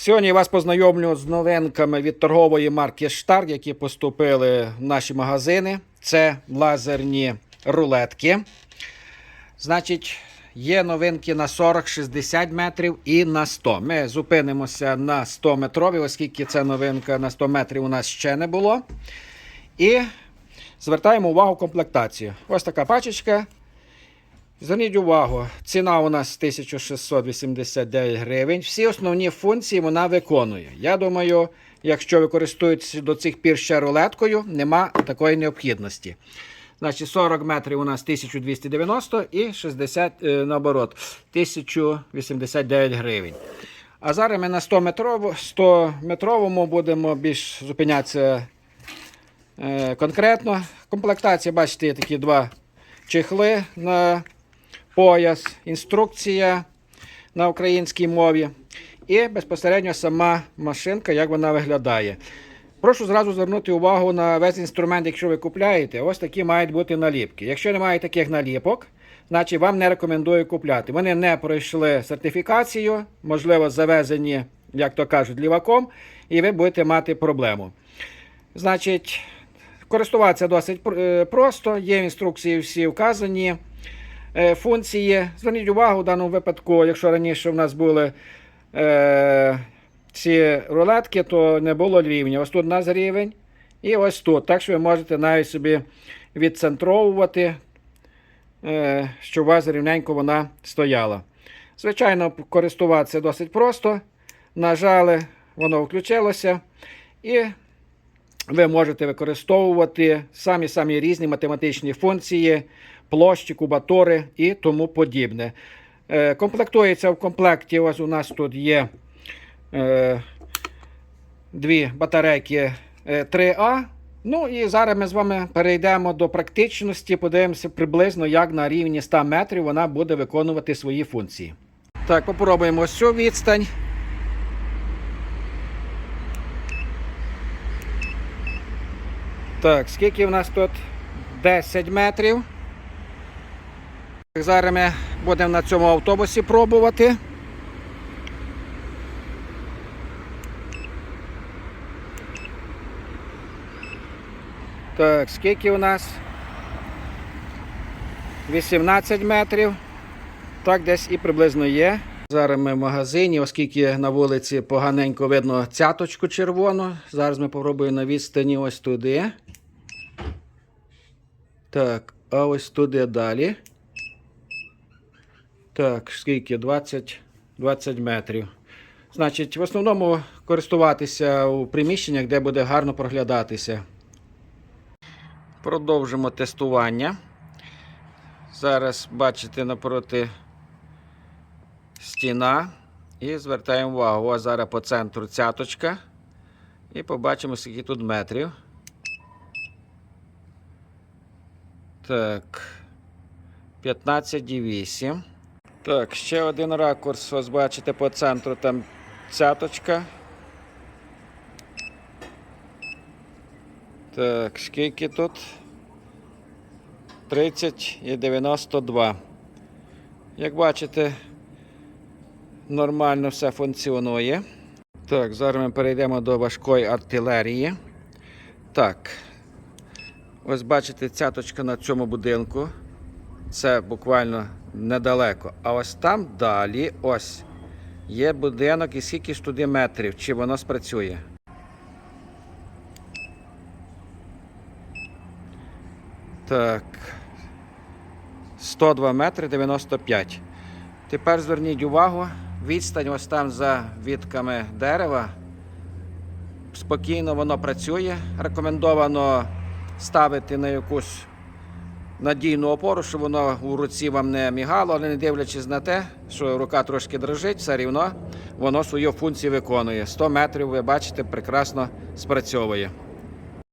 Сьогодні я вас познайомлю з новинками від торгової марки Штар, які поступили в наші магазини. Це лазерні рулетки. Значить, є новинки на 40-60 метрів і на 100. Ми зупинимося на 100 метрові, оскільки ця новинка на 100 метрів у нас ще не було. І звертаємо увагу комплектацію. Ось така пачечка. Зверніть увагу, ціна у нас 1689 гривень. Всі основні функції вона виконує. Я думаю, якщо ви користуєтесь до цих пір ще рулеткою, нема такої необхідності. Значить, 40 метрів у нас 1290 і 60, е, наоборот, 1089 гривень. А зараз ми на 100 метровому, 100 метровому будемо більш зупинятися е, конкретно. Комплектація, бачите, є такі два чехли на пояс, інструкція на українській мові і безпосередньо сама машинка, як вона виглядає. Прошу зразу звернути увагу на весь інструмент, якщо ви купляєте, ось такі мають бути наліпки. Якщо немає таких наліпок, значить вам не рекомендую купляти. Вони не пройшли сертифікацію, можливо, завезені, як то кажуть, ліваком, і ви будете мати проблему. Значить, користуватися досить е, просто, є інструкції всі вказані функції. Зверніть увагу в даному випадку, якщо раніше в нас були е, ці рулетки, то не було рівня. Ось тут у нас рівень і ось тут. Так що ви можете навіть собі відцентровувати, е, щоб у вас рівненько вона стояла. Звичайно, користуватися досить просто. Нажали, воно включилося. І ви можете використовувати самі-самі різні математичні функції, площі, кубатури і тому подібне. Е, Комплектується в комплекті. Ось у нас тут є е, дві батарейки е, 3А. Ну і зараз ми з вами перейдемо до практичності, подивимося приблизно, як на рівні 100 метрів вона буде виконувати свої функції. Так, попробуємо ось цю відстань. Так, скільки в нас тут? 10 метрів. Зараз ми будемо на цьому автобусі пробувати. Так, скільки у нас? 18 метрів. Так, десь і приблизно є. Зараз ми в магазині, оскільки на вулиці поганенько видно цяточку червону. Зараз ми попробуємо на відстані ось туди. Так, а ось туди далі. Так, скільки? 20, 20 метрів. Значить, в основному користуватися у приміщеннях, де буде гарно проглядатися. Продовжимо тестування. Зараз бачите напроти стіна. І звертаємо увагу. Ось зараз по центру цяточка. І побачимо, скільки тут метрів. Так. 15,8. Так, ще один ракурс. Ось бачите по центру там цяточка. Так, скільки тут? 30 і 92. Як бачите, нормально все функціонує. Так, зараз ми перейдемо до важкої артилерії. Так. Ось бачите, цяточка на цьому будинку. Це буквально недалеко. А ось там далі ось є будинок і скільки ж туди метрів, чи воно спрацює. Так. 102 метри 95. Тепер зверніть увагу, відстань ось там за вітками дерева. Спокійно воно працює. Рекомендовано ставити на якусь надійну опору, щоб воно у руці вам не мігало, але не дивлячись на те, що рука трошки дрожить, все рівно воно свою функцію виконує. 100 метрів, ви бачите, прекрасно спрацьовує.